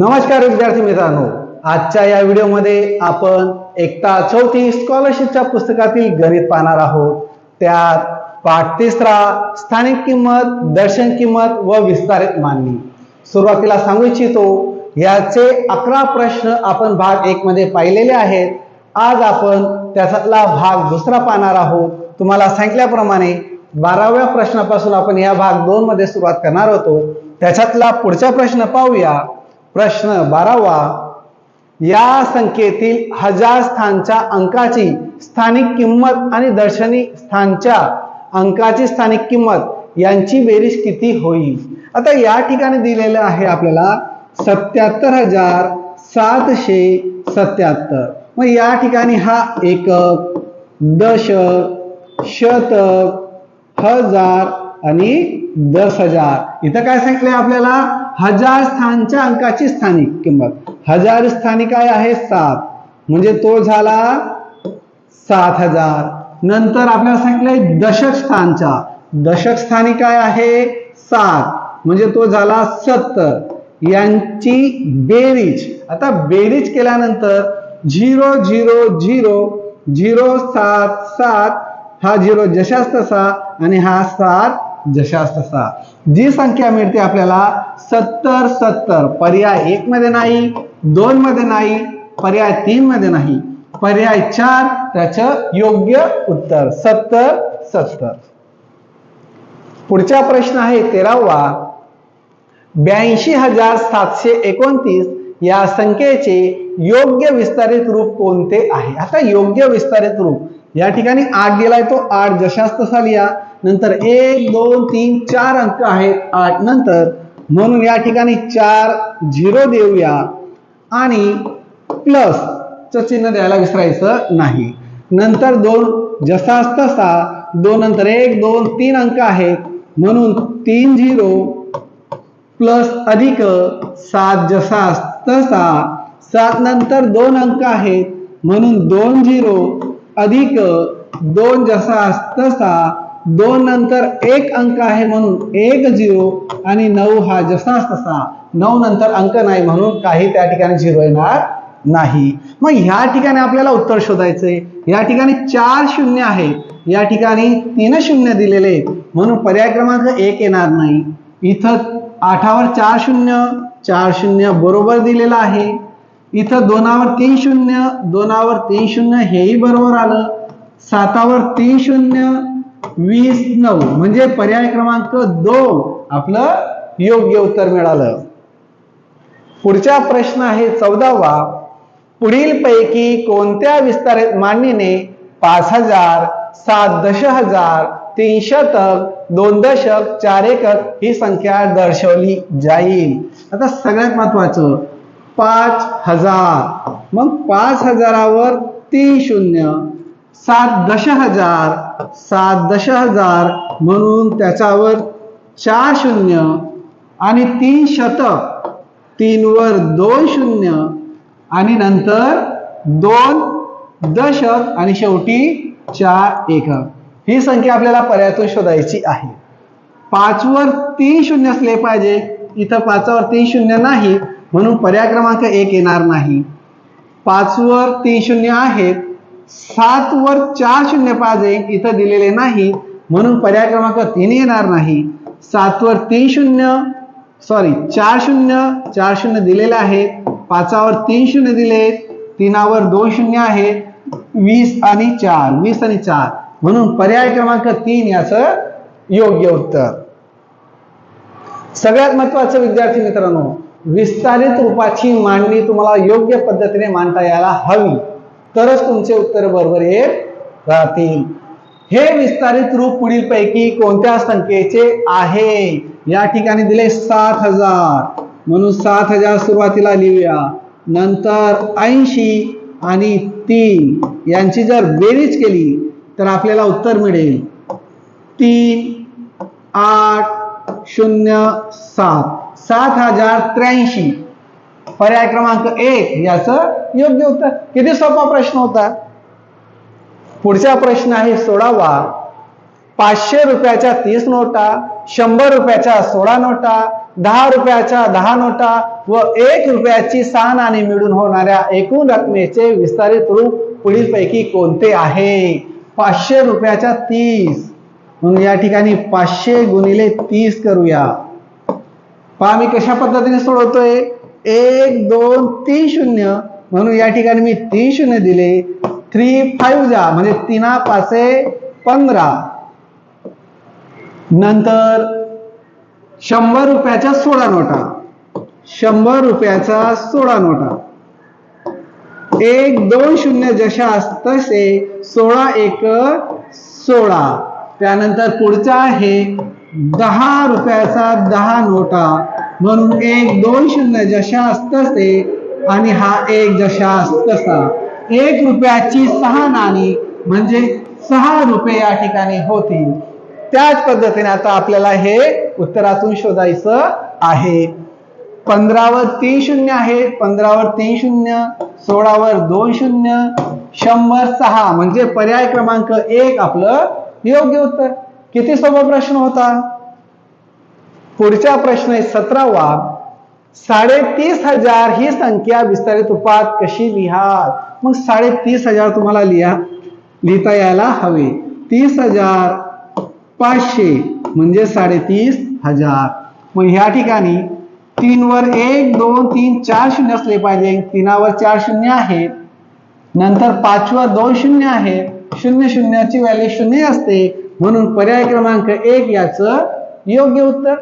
नमस्कार विद्यार्थी मित्रांनो. आजच्या या व्हिडिओमध्ये आपण एकता चौथी स्कॉलरशिपच्या पुस्तकातील गणित पाहणार आहोत. त्यात पाठ तिसरा स्थानिक किंमत दर्शन किंमत व विस्तारित मांडणी. सुरुवातीला सांगू इच्छितो याचे अकरा प्रश्न आपण भाग एक मध्ये पाहिलेले आहेत. आज आपण त्याच्यातला भाग दुसरा पाहणार आहोत. तुम्हाला सांगितल्याप्रमाणे बाराव्या प्रश्नापासून आपण या भाग दोन मध्ये सुरुवात करणार होतो. त्याच्यातला पुढचा प्रश्न पाहूया. प्रश्न बारावा या संख्येतील हजार स्थानच्या अंकाची स्थानिक किंमत आणि दर्शनी स्थानच्या अंकाची स्थानिक किंमत यांची बेरीज किती होईल? आता या ठिकाणी दिलेलं आहे आपल्याला सत्याहत्तर हजार सातशे सत्याहत्तर. मग या ठिकाणी हा एकक दशक शतक हजार आणि दस हजार. इथं काय सांगितलंय आपल्याला? हजार स्थानच्या अंकाची स्थानिक किंमत. हजार स्थानी काय आहे? सात. म्हणजे तो झाला सात हजार. नंतर आपल्याला सांगितलंय दशक स्थानच्या. दशक स्थानी काय आहे? सात. म्हणजे तो झाला सत्तर. यांची बेरीज. आता बेरीज केल्यानंतर झिरो झिरो झिरो झिरो सात सात. हा झिरो जशास तसा आणि हा सात जशास तसा. जी संख्या मिळते आपल्याला सत्तर सत्तर. पर्याय एक मध्ये नाही दोन मध्ये नाही पर्याय तीन मध्ये नाही. पर्याय चार त्याचं योग्य उत्तर. सत्तर सत्तर. पुढचा प्रश्न आहे तेरावा. ब्याऐंशी हजार सातशे एकोणतीस या संख्येचे योग्य विस्तारित रूप कोणते आहे? आता योग्य विस्तारित रूप. या ठिकाणी आठ दिलाय तो आठ. जशास तसा लिहा नंतर एक दोन तीन चार अंक आहेत आठ. नंतर म्हणून या ठिकाणी चार झिरो देऊया. आणि प्लस च चिन्ह द्यायला विसरायचं नाही. नंतर दोन जसास तसा दोन नंतर एक दोन तीन अंक आहेत. म्हणून तीन झिरो प्लस अधिक सात जसास तसा सात नंतर दोन अंक आहेत. म्हणून दोन झिरो अधिक दोन जसा तसा दोन नंतर एक अंक आहे म्हणून एक झिरो आणि नऊ हा जसा तसा नऊ नंतर अंक नाही म्हणून काही त्या ठिकाणी झिरो येणार नाही. मग ह्या ठिकाणी आपल्याला उत्तर शोधायचंय. या ठिकाणी चार शून्य आहे या ठिकाणी तीन शून्य दिलेले आहेत. म्हणून पर्याय क्रमांक एक येणार नाही. इथं आठावर चार शून्य चार शून्य बरोबर दिलेलं आहे. इथं दोनावर तीन शून्य दोनावर तीन शून्य हेही बरोबर आलं. सातावर तीन शून्य वीस नऊ. म्हणजे पर्याय क्रमांक दोन आपलं योग्य उत्तर मिळालं. पुढचा प्रश्न आहे चौदावा. पुढील पैकी कोणत्या विस्तारित मांडणीने पाच हजार सात दश हजार तीन शतक दोन दशक चार एकक ही संख्या दर्शवली जाईल? आता सगळ्यात महत्वाचं पाच हजार. मग पाच हजारावर तीन शून्य. सात दश हजार सात दश हजार म्हणून त्याच्यावर चार शून्य. आणि तीन शतक. तीनवर दोन शून्य. आणि नंतर दोन दशक. आणि शेवटी चार एकक. ही संख्या आपल्याला पर्यायातून शोधायची आहे. पाचवर तीन शून्य असले पाहिजे. इथं पाचावर तीन शून्य नाही. म्हणून पर्याय क्रमांक एक येणार नाही. पाचवर तीन शून्य आहेत. सातवर चार शून्य पाच एक इथं दिलेले नाही. म्हणून पर्याय क्रमांक तीन येणार नाही. सातवर तीन शून्य सॉरी चार शून्य चार शून्य दिलेले आहेत. पाचावर तीन शून्य दिले तीनावर दोन शून्य आहेत. वीस आणि चार वीस आणि चार. म्हणून पर्याय क्रमांक तीन याचं योग्य उत्तर. सगळ्यात महत्वाचं विद्यार्थी मित्रांनो विस्तारित रूपाची मांडणी तुम्हाला योग्य पद्धतीने मांडता यायला हवी. तरच तुमचे उत्तर बरोबर येत राहतील. हे विस्तारित रूप पुढील पैकी कोणत्या संख्येचे आहे? या ठिकाणी दिले सात हजार. म्हणून सात हजार सुरुवातीला लिहूया. नंतर ऐंशी आणि तीन. यांची जर बेरीज केली तर आपल्याला उत्तर मिळेल. तीन आठ शून्य सात. सात हजार त्र्याऐंशी. पर्याय क्रमांक एक याचं योग्य उत्तर. किती सोपा प्रश्न होता? पुढचा प्रश्न आहे सोळावा पाचशे रुपयाच्या तीस नोटा शंभर रुपयाच्या सोळा नोटा दहा रुपयाच्या दहा नोटा व एक रुपयाची सहा नाणी मिळून होणाऱ्या एकूण रकमेचे विस्तारित रूप पुढीलपैकी कोणते आहे? पाचशे रुपयाच्या तीस. म्हणून या ठिकाणी पाचशे गुणिले तीस करूया. पहा मी कशा पद्धतीने सोडवतोय? एक दोन तीन शून्य. म्हणून या ठिकाणी मी तीन शून्य दिले. थ्री फाईव्ह जा म्हणजे तिना पाचे पंधरा. नंतर शंभर रुपयाच्या सोळा नोटा. शंभर रुपयाचा सोळा नोटा. एक दोन शून्य जशा तसे सोळा एक सोळा. त्यानंतर पुढचा आहे दहा रुपयाचा दहा नोटा म्हणून एक दोन शून्य जशा तसे आणि हा एक जशा तसा एक रुपयाची सहा नाणी म्हणजे सहा रुपये या ठिकाणी होतील. त्याच पद्धतीने आता आपल्याला हे उत्तरातून शोधायचं आहे. पंधरावर तीन शून्य आहे पंधरावर तीन शून्य सोळावर दोन शून्य शंभर सहा म्हणजे पर्याय क्रमांक एक आपलं योग्य उत्तर. किती सोपा प्रश्न होता? पुढचा प्रश्न आहे सतरावा. साडेतीस हजार ही संख्या विस्तारित रूपात कशी लिहा मग साडेतीस हजार तुम्हाला लिहा लिहिता यायला हवे. तीस हजार पाचशे म्हणजे साडेतीस हजार. मग ह्या ठिकाणी तीनवर एक दोन तीन चार शून्य असले पाहिजे. तीनावर चार शून्य आहेत नंतर पाचवर दोन शून्य आहेत शून्य शून्याची व्हॅल्यू शून्य असते. म्हणून पर्याय क्रमांक एक याचं योग्य उत्तर.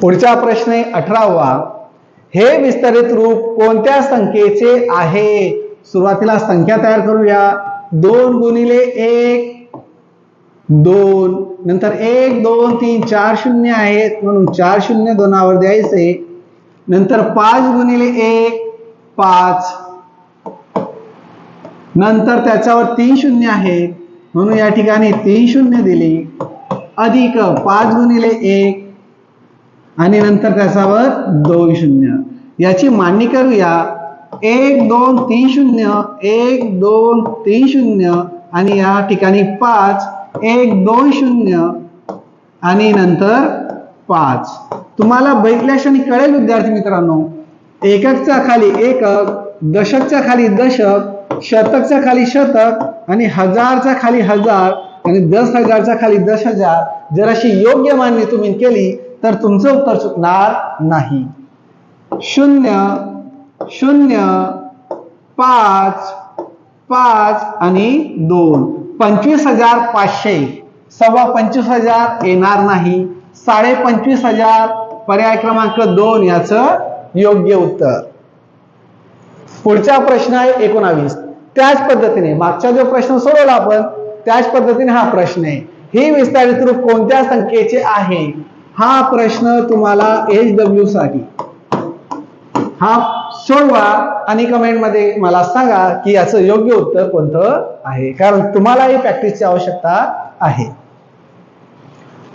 पुढचा प्रश्न आहे अठरावा. हे विस्तारित रूप कोणत्या संख्येचे आहे? सुरुवातीला संख्या तयार करूया. दोन गुणिले एक. दोन. नंतर एक दोन तीन चार शून्य आहेत. म्हणून चार शून्य दोनावर द्यायचे. नंतर पाच गुणिले एक पाच. नंतर त्याच्यावर तीन शून्य आहेत म्हणून या ठिकाणी तीन शून्य दिली. अधिक पाच गुणिले एक. आणि नंतर त्याच्यावर दोन शून्य. याची मांडणी करूया. एक दोन तीन शून्य. एक दोन तीन शून्य. आणि या ठिकाणी पाच. एक दोन शून्य. आणि नंतर पाच. तुम्हाला बघितल्या क्षणी कळेल विद्यार्थी मित्रांनो. एककच्या खाली एकक दशकच्या खाली दशक. शतकच्या खाली शतक आणि हजारच्या खाली हजार आणि दस हजारच्या खाली दस हजार जर अशी योग्य मांडणी तुम्ही केली तर तुमचं उत्तर चुकणार नाही. शून्य शून्य पाच पाच आणि दोन. पंचवीस हजार पाचशे. सव्वा पंचवीस हजार येणार नाही. साडे पंचवीस हजार पर्याय क्रमांक दोन याचं योग्य उत्तर. पुढचा प्रश्न आहे एकोणावीस. त्याच पद्धतीने मागचा जो प्रश्न सोडवला आपण त्याच पद्धतीने हा प्रश्न आहे. ही विस्तारित रूप कोणत्या संख्येचे आहे? हा प्रश्न तुम्हाला एच डब्ल्यू साठी. हा सोडवा आणि कमेंटमध्ये मला सांगा की याचं योग्य उत्तर कोणतं आहे? कारण तुम्हालाही प्रॅक्टिसची आवश्यकता आहे.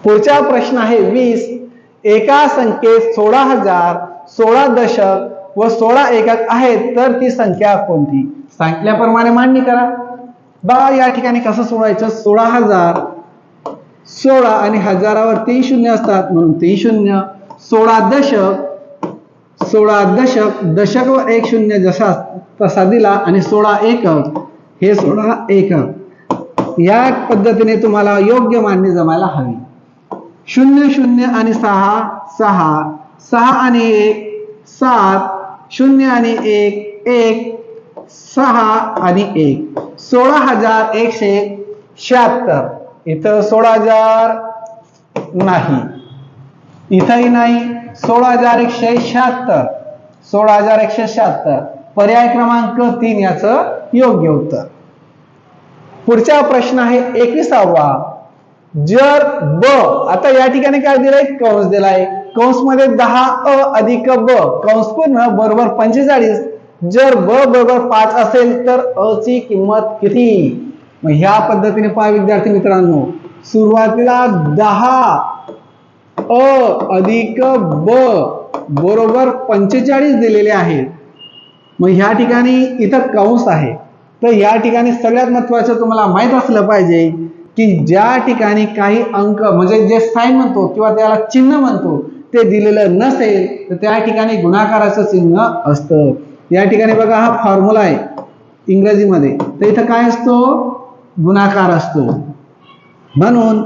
पुढचा प्रश्न आहे वीस. एका संख्येत सोळा हजार सोळा दशक व सोळा एकक आहेत तर ती संख्या कोणती? सांगितल्याप्रमाणे मांडणी करा. बघा या ठिकाणी कसं सोडायचं सोळा हजार सोळा आणि हजारावर तीन शून्य असतात म्हणून तीन शून्य. सोळा दशक सोळा दशक दशक व एक शून्य जसा तसा दिला आणि सोळा एकक हे सोळा एकक. या पद्धतीने तुम्हाला योग्य मांडणी जमायला हवी. शून्य शून्य आणि सहा सहा. सहा आणि एक सात. शून्य आणि एक एक सहा आणि एक. सोळा हजार एकशे शहात्तर. इथं सोळा हजार नाही. इथंही नाही. सोळा हजार एकशे शहात्तर. सोळा हजार एकशे शहात्तर. पर्याय क्रमांक तीन याचं योग्य उत्तर. पुढचा प्रश्न आहे एकविसावा. जर ब आता या ठिकाणी काय दिलाय? कंस दिलाय. कंसमध्ये दहा अ अधिक ब. कंस पूर्ण बरोबर पंचेचाळीस. जर ब बरोबर पाच असेल तर अ ची किंमत किती? मग ह्या पद्धतीने पहा विद्यार्थी मित्रांनो. सुरुवातीला दहा अ अधिक ब बरोबर पंचेचाळीस दिलेले आहेत. मग ह्या ठिकाणी इथं कंस आहे. तर या ठिकाणी सगळ्यात महत्वाचं तुम्हाला माहीत असलं पाहिजे की ज्या ठिकाणी काही अंक म्हणजे जे साईन म्हणतो किंवा त्याला चिन्ह म्हणतो ते दिलेलं नसेल तर त्या ठिकाणी गुणाकाराचं चिन्ह असतं. या ठिकाणी बघा हा फॉर्म्युला आहे इंग्रजीमध्ये. तर इथं काय असतो? गुणाकार असतो. म्हणून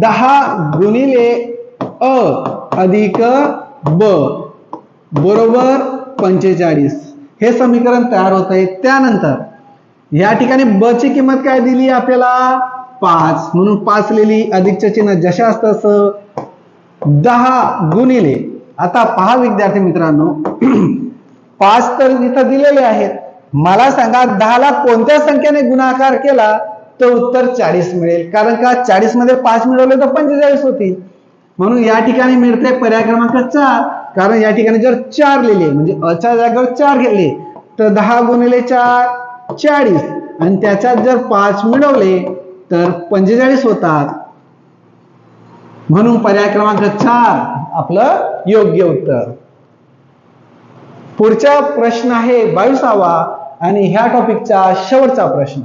दहा गुणिले अ अधिक ब बरोबर पंचेचाळीस. हे समीकरण तयार होत आहे त्यानंतर. या ठिकाणी ब ची किंमत काय दिली आपल्याला? पाच. म्हणून पाच लिहिली अधिकच्या चिन्ह जशा असतं तसं दहा गुणिले. आता पहा विद्यार्थी मित्रांनो. पाच तर इथं दिलेले आहेत. मला सांगा दहाला कोणत्या संख्येने गुणाकार केला तर उत्तर चाळीस मिळेल. कारण का? चाळीसमध्ये पाच मिळवले तर पंचेचाळीस होतील. म्हणून या ठिकाणी मिळते पर्याय क्रमांक चार. कारण या ठिकाणी जर चार लिहिले म्हणजे अच्या जागेवर चार गेले तर दहा गुणिले चार चाळीस. आणि त्याच्यात जर पाच मिळवले तर पंचेचाळीस होतात. म्हणून पर्याय क्रमांक चार आपलं योग्य उत्तर. पुढचा प्रश्न आहे बावीसावा आणि ह्या टॉपिकचा शेवटचा प्रश्न.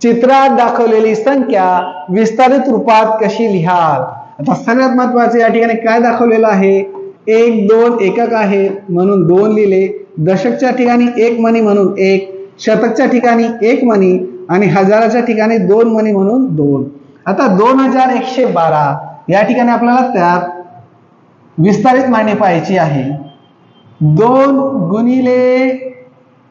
चित्रात दाखवलेली संख्या विस्तारित रूपात कशी लिहाल? आता सगळ्यात महत्वाचं या ठिकाणी काय दाखवलेलं आहे? एक दोन एकक आहे म्हणून दोन लिहिले. दशकच्या ठिकाणी एक मणी म्हणून एक. शतकच्या ठिकाणी एक मणी. आणि हजाराच्या ठिकाणी दोन मणी म्हणून दोन. आता दोन हजार एकशे बारा या ठिकाणी आपल्याला त्यात विस्तारित मांडणी पाहायची आहे. दोन गुणिले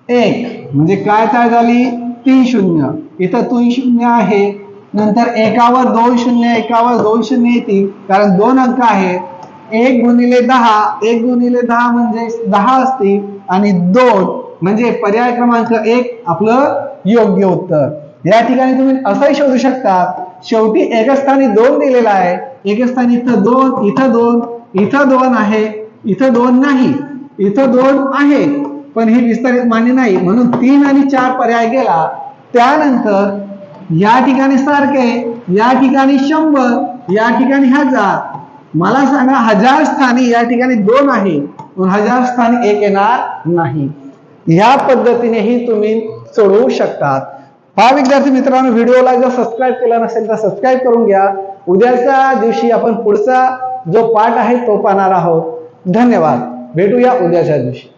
एक म्हणजे काय काय झाली? तीन शून्य. इथं तीन शून्य आहे. नंतर एकावर दोन शून्य एकावर दोन शून्य येतील कारण दोन अंक आहेत एक गुणिले दहा एक गुणिले दहा म्हणजे दहा असतील आणि दोन म्हणजे पर्याय क्रमांक एक आपलं योग्य उत्तर. या ठिकाणी तुम्ही असंही शोधू शकता शेवटी एका स्थानी दोन दिलेला आहे. एका स्थानी इथं दोन इथं दोन इथं दोन आहे इथं दोन नाही इथं दोन आहे. पण ही विस्तारित मान्य नाही. म्हणून तीन आणि चार पर्याय गेला. त्यानंतर या ठिकाणी सारखे या ठिकाणी शंभर या ठिकाणी हजार. मला सांगा हजार स्थानी या ठिकाणी दोन आहे. पण हजार स्थानी एक येणार नाही. या पद्धतीनेही तुम्ही सोडवू शकतात. हा विद्यार्थी मित्रांनो व्हिडिओला जर सबस्क्राईब केला नसेल तर सबस्क्राईब करून घ्या. उद्याच्या दिवशी आपण पुढचा जो पाठ आहे तो पाहणार आहोत. धन्यवाद. भेटूया उद्याच्या दिवशी.